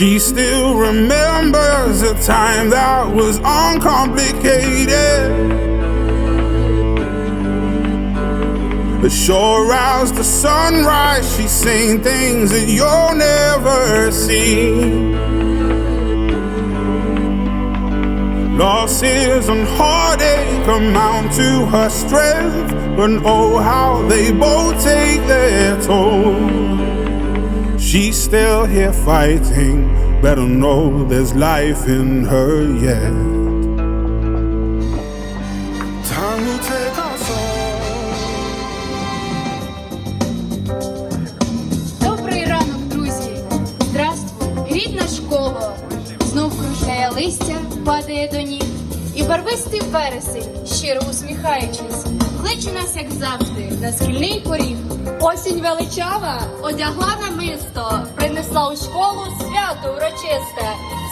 She still remembers a time that was uncomplicated. But sure as the sunrise, she's seen things that you'll never see. Losses and heartache amount to her strength, but oh, how they both take their toll. She's still here fighting, better know there's life in her yet. Time will take us all. Добрий ранок, друзі! Здравствуй, рідна школа! Знов кружляє листя, падає до ніг, і барвистий вересень, щиро усміхаючись, кличе нас, як завжди, на шкільний поріг. Осінь величава одягла намисто, принесла у школу свято урочисте,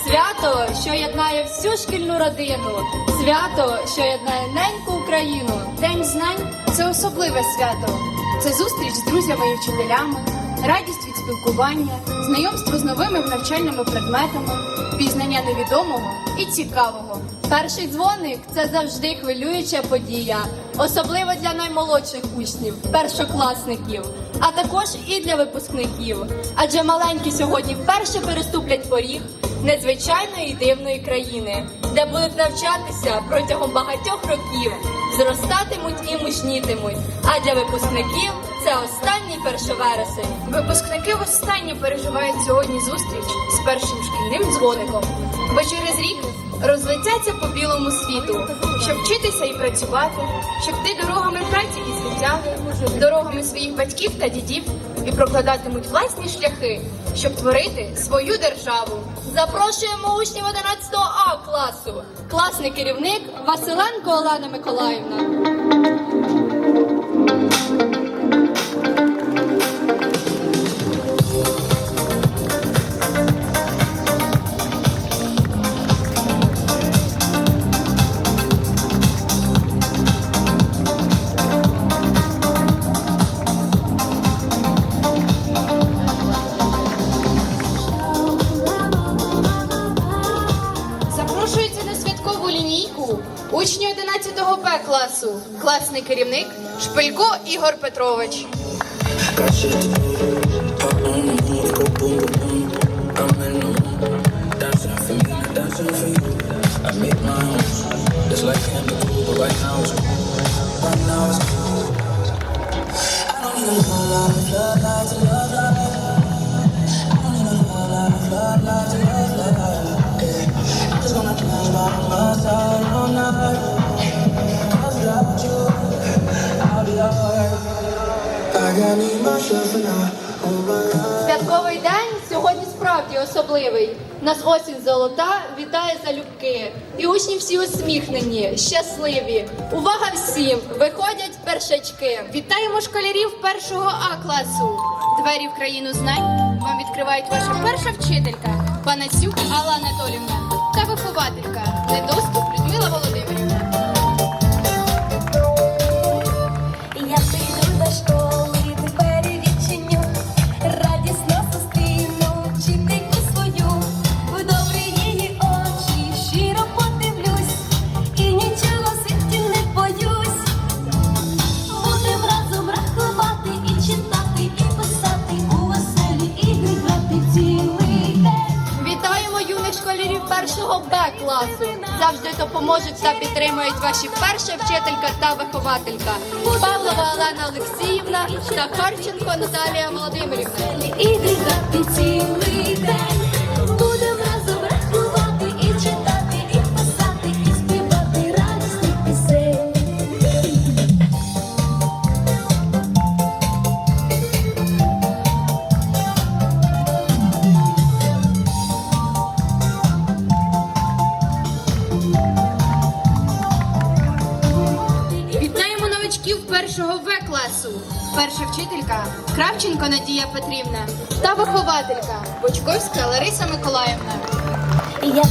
свято, що єднає всю шкільну родину, свято, що єднає неньку Україну. День знань це особливе свято. Це зустріч з друзями і вчителями, радість від спілкування, знайомство з новими навчальними предметами, пізнання невідомого і цікавого. Перший дзвоник це завжди хвилююча подія, особливо для наймолодших учнів, першокласників, а також і для випускників. Адже маленькі сьогодні вперше переступлять поріг незвичайної і дивної країни, де будуть навчатися протягом багатьох років, зростатимуть і мужнітимуть. А для випускників це останній першовересень. Випускники востаннє переживають сьогодні зустріч з першим шкільним дзвоником, бо через рік розлетяться по білому світу, щоб вчитися і працювати, щоб йти дорогами праці і життя, дорогами своїх батьків та дідів і прокладатимуть власні шляхи, щоб творити свою державу. Запрошуємо учнів 11 А класу. Класний керівник Василенко Олена Миколаївна. To love life. Yeah. I'm just gonna dance by my side all night. Святковий день сьогодні справді особливий. Нас осінь золота вітає залюбки. І учні всі усміхнені, щасливі. Увага всім! Виходять першачки. Вітаємо школярів першого А класу. Двері в країну знань вам відкривають ваша перша вчителька Панасюк Алла Анатолівна та вихователька Недоступ Людмила Володимирівна. Вихователька Павлова Олена Олексіївна та Харченко Наталія Володимирівна. Класу. Перша вчителька Кравченко Надія Петрівна та вихователька Бочковська Лариса Миколаївна. Я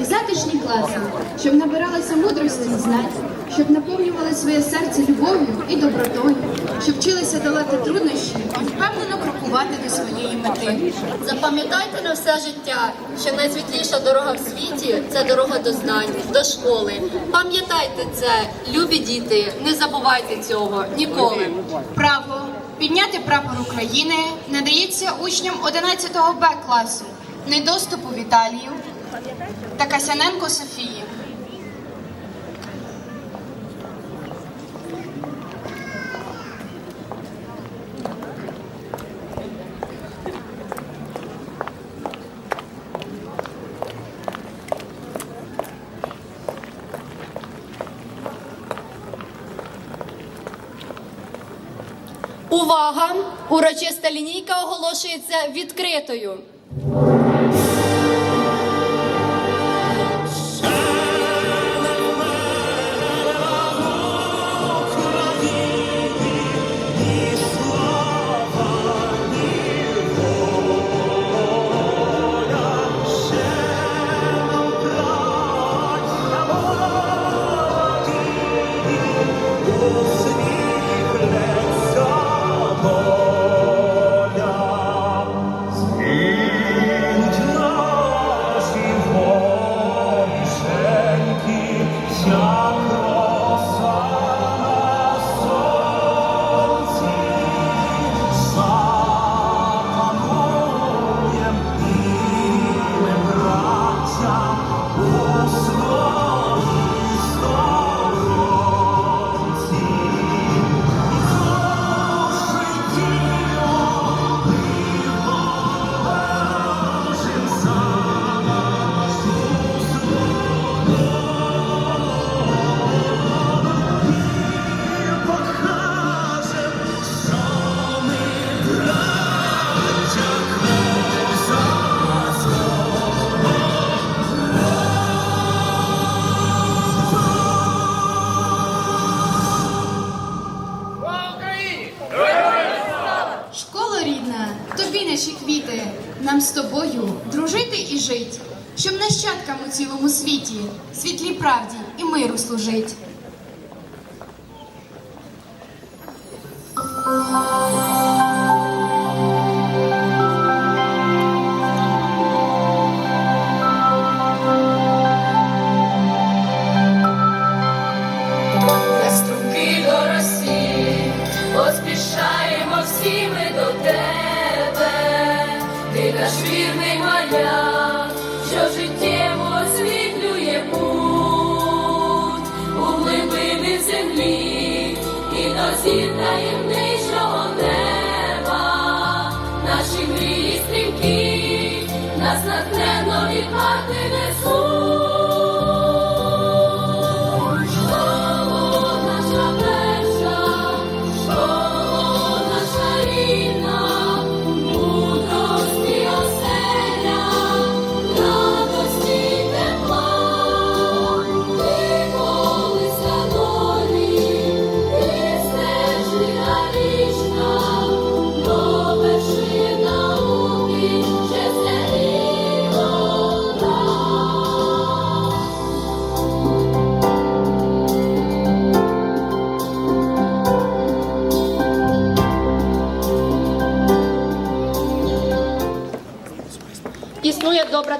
і затишні класи, щоб набиралися мудрості і знань, щоб наповнювали своє серце любов'ю і добротою, щоб вчилися долати труднощі і впевнено крокувати до своєї мети. Запам'ятайте на все життя, що найсвітліша дорога в світі це дорога до знань, до школи. Пам'ятайте це, любі діти, не забувайте цього ніколи. Право підняти прапор України надається учням 11 Б класу недоступу Віталію та Касяненко Софії. Увага! Урочиста лінійка оголошується відкритою.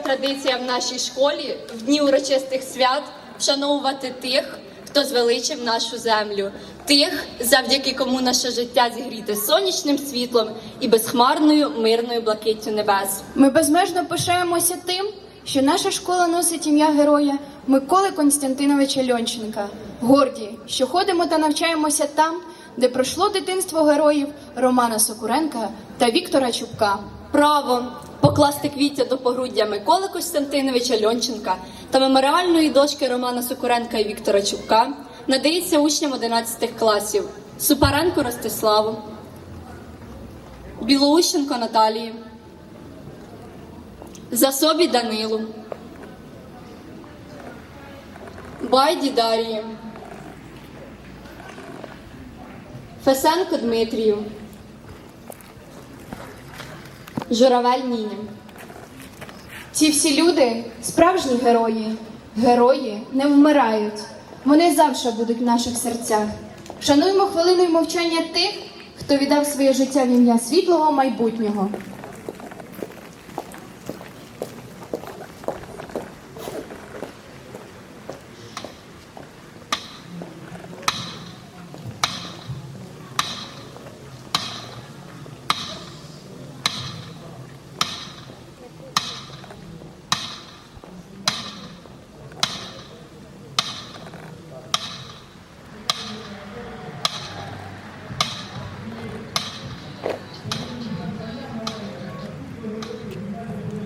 Традиція в нашій школі в дні урочистих свят вшановувати тих, хто звеличив нашу землю, тих, завдяки кому наше життя зігріте сонячним світлом і безхмарною мирною блакиттю небес. Ми безмежно пишаємося тим, що наша школа носить ім'я героя Миколи Константиновича Льонченка. Горді, що ходимо та навчаємося там, де пройшло дитинство героїв Романа Сокуренка та Віктора Чубка. Право покласти квіття до погруддя Миколи Костянтиновича Льонченка та меморіальної дошки Романа Сокуренка і Віктора Чубка надається учням 11 класів Супаренку Ростиславу, Білоущенко Наталії, Засобі Данилу, Байді Дарії, Фесенко Дмитрію. Журавель Ніні. Ці всі люди справжні герої. Герої не вмирають. Вони завжди будуть в наших серцях. Шануємо хвилиною мовчання тих, хто віддав своє життя в ім'я світлого майбутнього.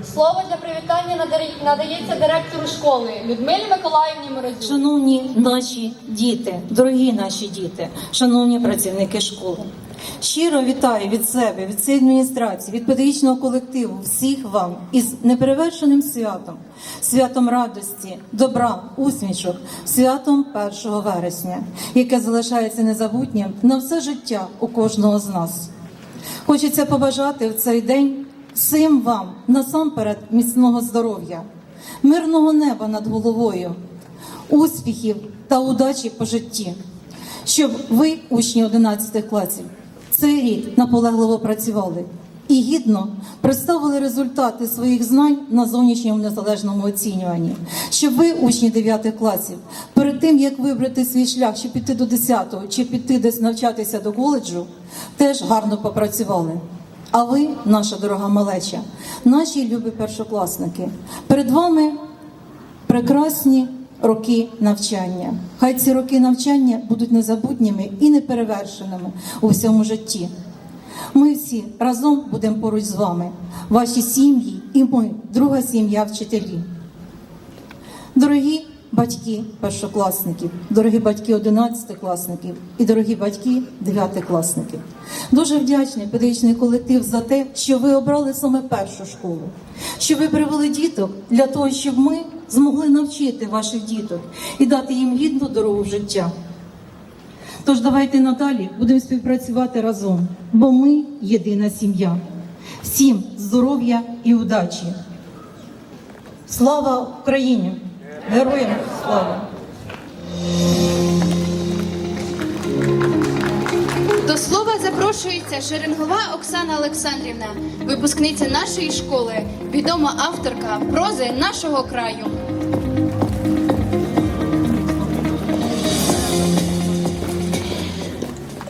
Слово для привітання надається директору школи Людмилі Миколаївні Морозюк. Шановні наші діти, дорогі наші діти, шановні працівники школи. Щиро вітаю від себе, від цієї адміністрації, від педагогічного колективу, всіх вам із неперевершеним святом, святом радості, добра, усмішок, святом 1 вересня, яке залишається незабутнім на все життя у кожного з нас. Хочеться побажати в цей день всім вам насамперед міцного здоров'я, мирного неба над головою, успіхів та удачі по житті, щоб ви, учні 11 класів, цей рік наполегливо працювали і гідно представили результати своїх знань на зовнішньому незалежному оцінюванні, щоб ви, учні 9 класів, перед тим як вибрати свій шлях, чи піти до 10-го, чи піти десь навчатися до коледжу, теж гарно попрацювали. А ви, наша дорога малеча, наші любі першокласники, перед вами прекрасні роки навчання. Хай ці роки навчання будуть незабутніми і неперевершеними у всьому житті. Ми всі разом будемо поруч з вами, ваші сім'ї і ми, друга сім'я вчителі. Дорогі батьки першокласників, дорогі батьки одинадцятикласників і дорогі батьки дев'ятикласників. Дуже вдячний педагогічний колектив за те, що ви обрали саме першу школу, що ви привели діток для того, щоб ми змогли навчити ваших діток і дати їм гідну дорогу в життя. Тож давайте надалі будемо співпрацювати разом, бо ми єдина сім'я. Всім здоров'я і удачі! Слава Україні! Героям слава! До слова запрошується Шеренгова Оксана Олександрівна, випускниця нашої школи, відома авторка прози нашого краю.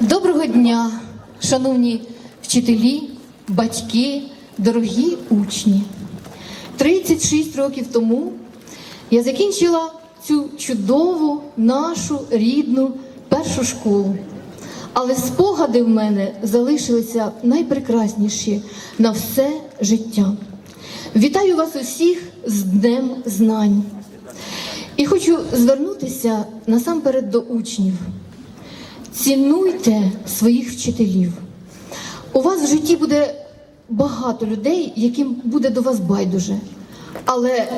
Доброго дня, шановні вчителі, батьки, дорогі учні. 36 років тому я закінчила цю чудову нашу рідну першу школу. Але спогади в мене залишилися найпрекрасніші на все життя. Вітаю вас усіх з Днем Знань. І хочу звернутися насамперед до учнів. Цінуйте своїх вчителів. У вас в житті буде багато людей, яким буде до вас байдуже. Але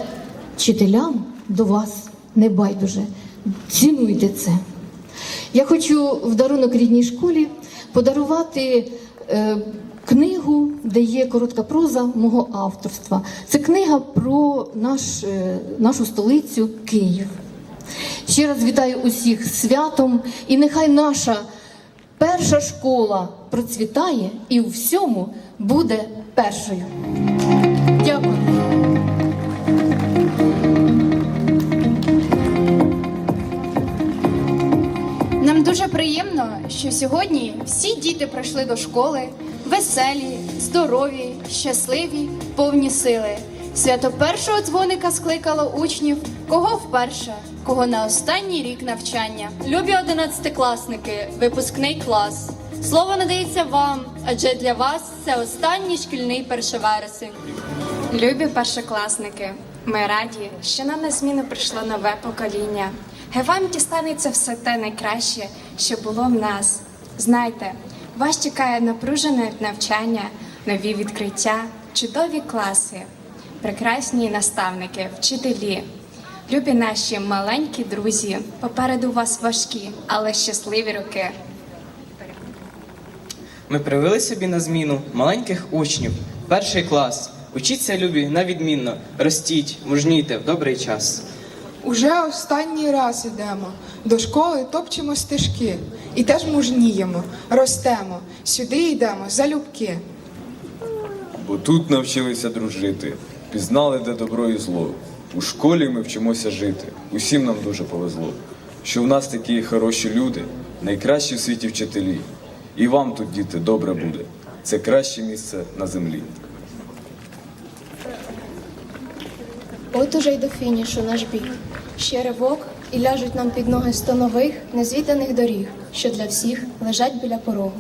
вчителям до вас не байдуже. Цінуйте це. Я хочу в дарунок рідній школі подарувати е, книгу, де є коротка проза мого авторства. Це книга про наш, е, нашу столицю Київ. Ще раз вітаю усіх святом, і нехай наша перша школа процвітає і у всьому буде першою. Дуже приємно, що сьогодні всі діти прийшли до школи веселі, здорові, щасливі, повні сили. Свято першого дзвоника скликало учнів, кого вперше, кого на останній рік навчання. Любі одинадцятикласники, випускний клас. Слово надається вам, адже для вас це останній шкільний перший вересень. Любі першокласники, ми раді, що нам на зміну прийшло нове покоління. Хай вам дістанеться все те найкраще, що було в нас. Знайте, вас чекає напружене навчання, нові відкриття, чудові класи, прекрасні наставники, вчителі. Любі наші маленькі друзі, попереду вас важкі, але щасливі роки. Ми привели собі на зміну маленьких учнів, перший клас. Учіться, любі, на відмінно, ростіть, мужнійте в добрий час. Уже останній раз ідемо. До школи топчемо стежки. І теж мужніємо, ростемо. Сюди йдемо залюбки. Бо тут навчилися дружити, пізнали, де добро і зло. У школі ми вчимося жити. Усім нам дуже повезло. Що в нас такі хороші люди, найкращі в світі вчителі. І вам тут, діти, добре буде. Це краще місце на землі. От уже й до фінішу наш біг. Ще ривок і ляжуть нам під ноги сто нових незвіданих доріг, що для всіх лежать біля порогу.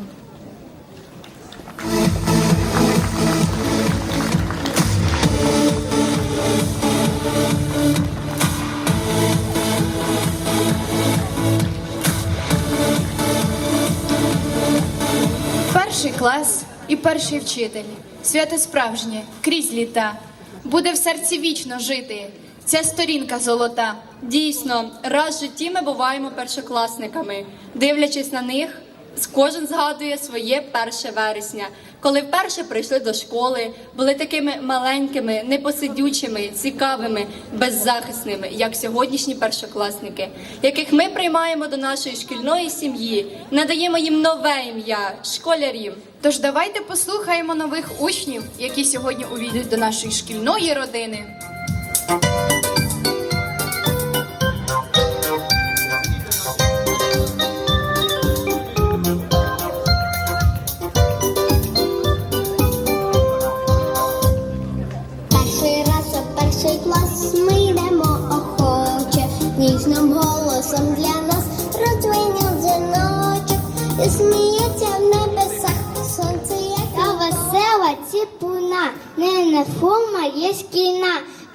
Перший клас і перший вчитель. Свято справжнє, крізь літа. Буде в серці вічно жити. Ця сторінка золота. Дійсно, раз в житті ми буваємо першокласниками. Дивлячись на них, кожен згадує своє перше вересня, коли вперше прийшли до школи, були такими маленькими, непосидючими, цікавими, беззахисними, як сьогоднішні першокласники, яких ми приймаємо до нашої шкільної сім'ї, надаємо їм нове ім'я школярів. Тож давайте послухаємо нових учнів, які сьогодні увійдуть до нашої шкільної родини.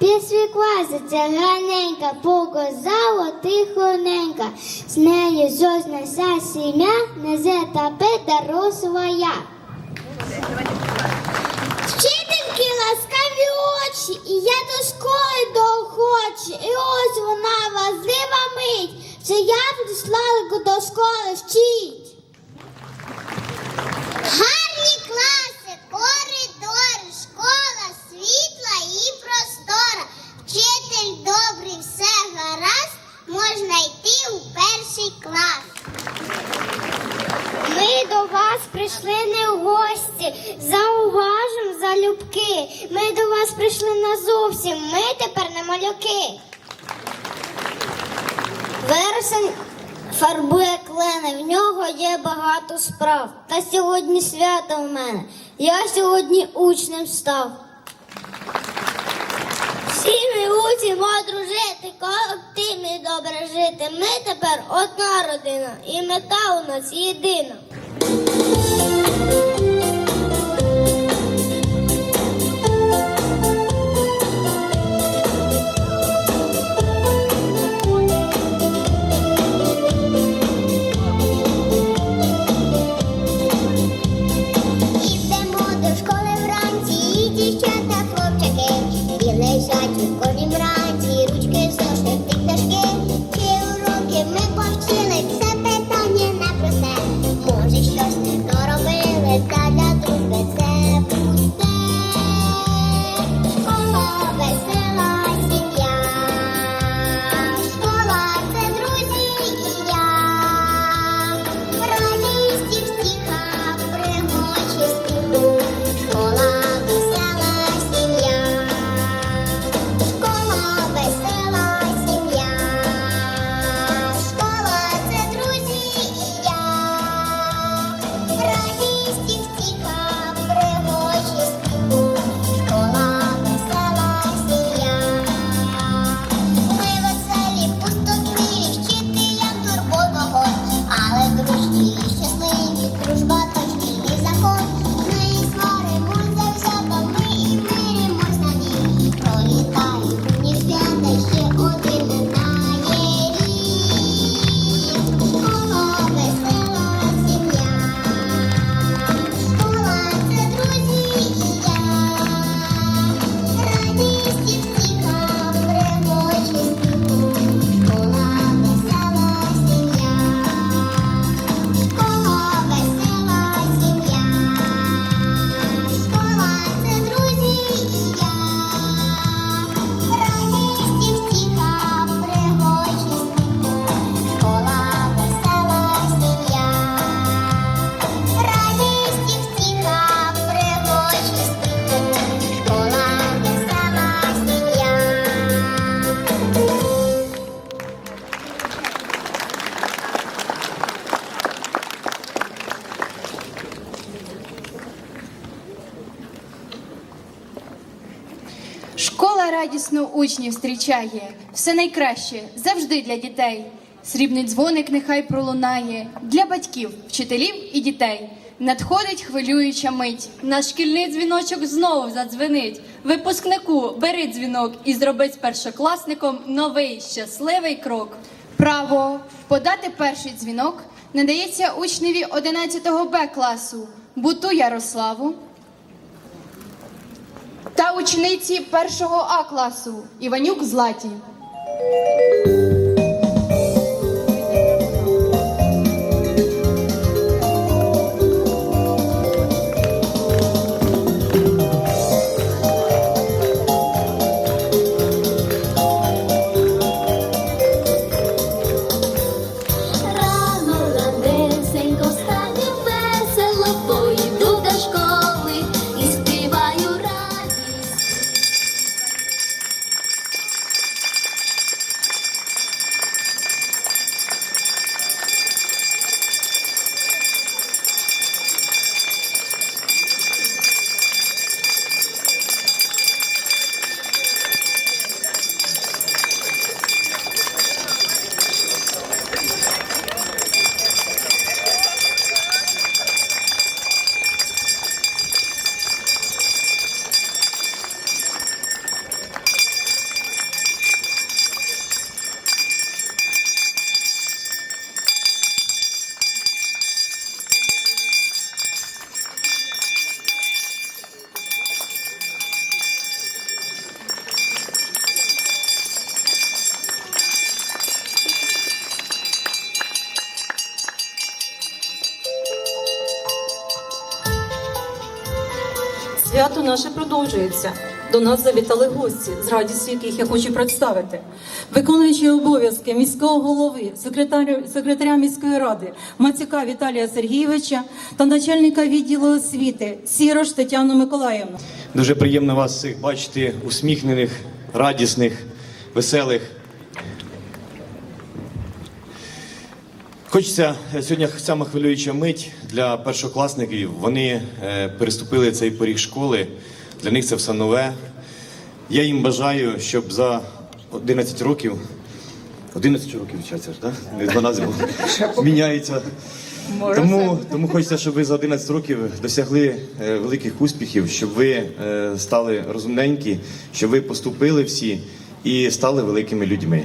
Пісві класиться ганенька, показала тихоненька, з нею зознася сім'я, не зетапи дорослая. Вчительки ласкаві очі, і я до школи доохочі, і ось вона важлива мить, що я прийшла до школи вчить. Гарні класи, коридори, школа світла і простора. Вчитель добрий, все гаразд, можна йти у перший клас. Ми до вас прийшли не в гості, зауважим залюбки. Ми до вас прийшли назовсім, ми тепер не малюки. Вересень фарбує клени, в нього є багато справ. Та сьогодні свято в мене. Я сьогодні учнем став. Всі ми учимо дружити, колективно і добре жити. Ми тепер одна родина, і мета у нас єдина. Радісно учнів зустрічає, все найкраще завжди для дітей. Срібний дзвоник нехай пролунає для батьків, вчителів і дітей. Надходить хвилююча мить. Наш шкільний дзвіночок знову задзвенить. Випускнику, бери дзвінок і зроби з першокласником новий щасливий крок. Право подати перший дзвінок надається учневі 11 Б класу Буту Ярославу та учениці першого А класу Іванюк Златі. Наше продовжується. До нас завітали гості, з радістю яких я хочу представити. Виконуючи обов'язки міського голови, секретаря, секретаря міської ради Мацюка Віталія Сергійовича та начальника відділу освіти Сірош Тетяну Миколаївну. Дуже приємно вас всіх бачити усміхнених, радісних, веселих. Хочеться е, сьогодні саме хвилююча мить для першокласників. Вони е, переступили цей поріг школи. Для них це все нове. Я їм бажаю, щоб за 11 років. 11 років вчаться, так? Не 12 було. Міняється. Тому, тому хочеться, щоб ви за 11 років досягли е, великих успіхів, щоб ви стали розумненькі, щоб ви поступили всі і стали великими людьми.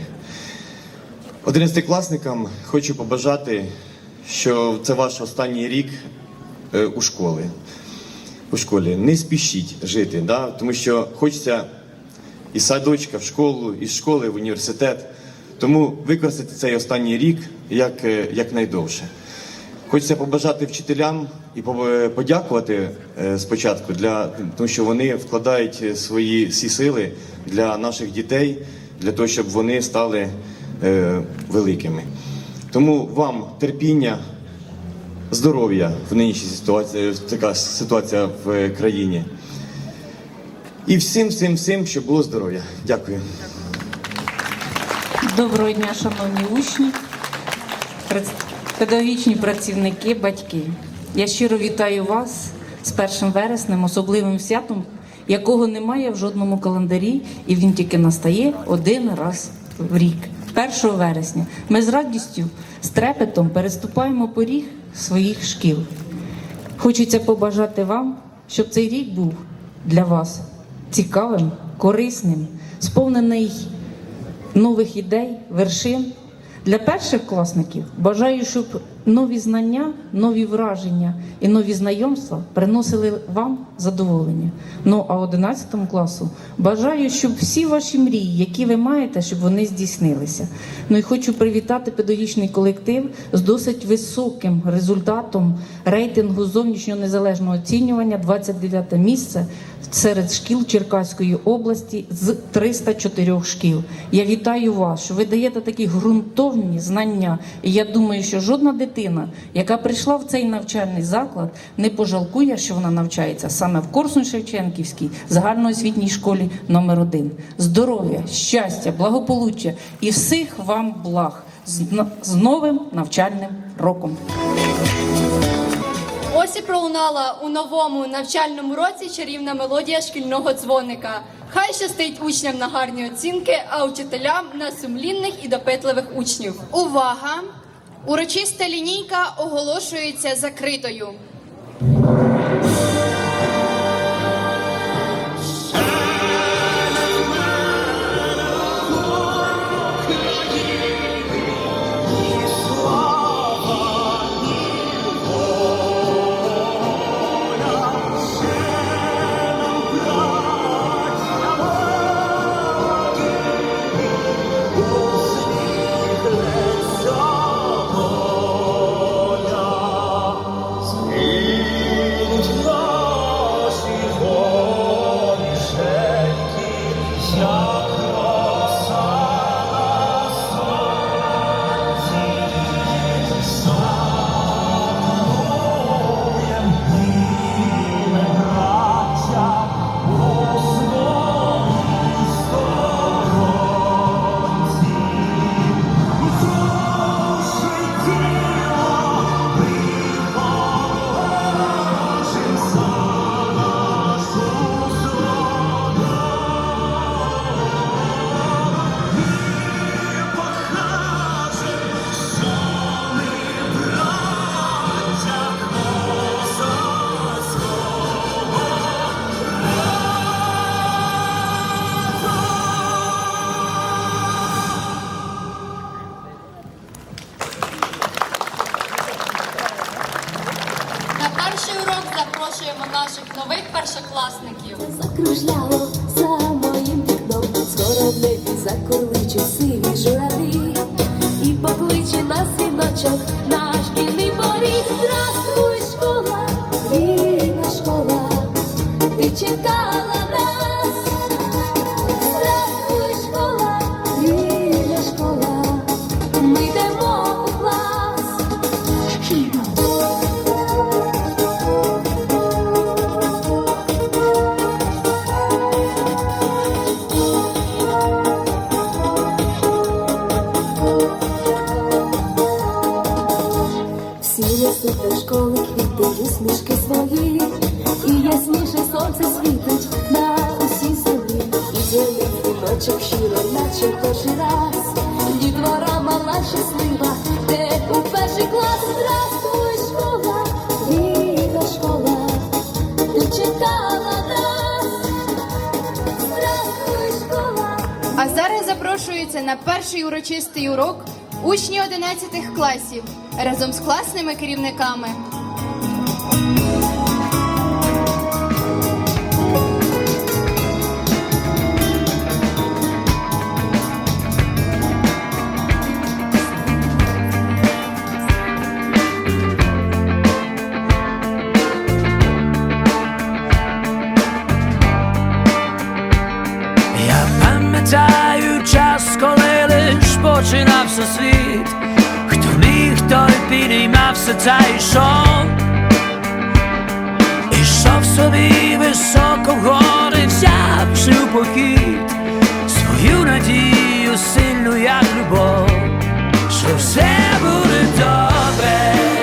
Одинадцятикласникам хочу побажати, що це ваш останній рік е, у школі. У школі. Не спішіть жити, да? тому що хочеться із садочка в школу, із школи в університет. Тому використати цей останній рік як, е, якнайдовше. Хочеться побажати вчителям і подякувати е, спочатку для тому, що вони вкладають свої всі сили для наших дітей, для того, щоб вони стали великими. Тому вам терпіння, здоров'я в нинішній ситуації, така ситуація в е, країні. І всім, всім, всім, щоб було здоров'я. Дякую. Доброго дня, шановні учні, педагогічні працівники, батьки. Я щиро вітаю вас з 1 вереснем, особливим святом, якого немає в жодному календарі, і він тільки настає один раз в рік. 1 вересня. Ми з радістю, з трепетом переступаємо поріг своїх шкіл. Хочеться побажати вам, щоб цей рік був для вас цікавим, корисним, сповнений нових ідей, вершин. Для перших класників бажаю, щоб нові знання, нові враження і нові знайомства приносили вам задоволення. Ну а 11 класу бажаю, щоб всі ваші мрії, які ви маєте, щоб вони здійснилися. Ну і хочу привітати педагогічний колектив з досить високим результатом рейтингу зовнішнього незалежного оцінювання 29 місце серед шкіл Черкаської області з 304 шкіл. Я вітаю вас, що ви даєте такі ґрунтовні знання. І я думаю, що жодна дитина, яка прийшла в цей навчальний заклад, не пожалкує, що вона навчається саме в Корсун-Шевченківській загальноосвітній школі номер 1 Здоров'я, щастя, благополуччя і всіх вам благ з, новим навчальним роком. Ось і пролунала у новому навчальному році чарівна мелодія шкільного дзвоника. Хай щастить учням на гарні оцінки, а вчителям на сумлінних і допитливих учнів. Увага! Урочиста лінійка оголошується закритою. Здравствуй, школа, вільна школа, ти чекала на перший урочистий урок учні 11 класів разом з класними керівниками. очі на все світ, хто міг, той підіймався це йшов, ішов собі високо в гори, взявши у похід свою надію, сильну, як любов, що все буде добре.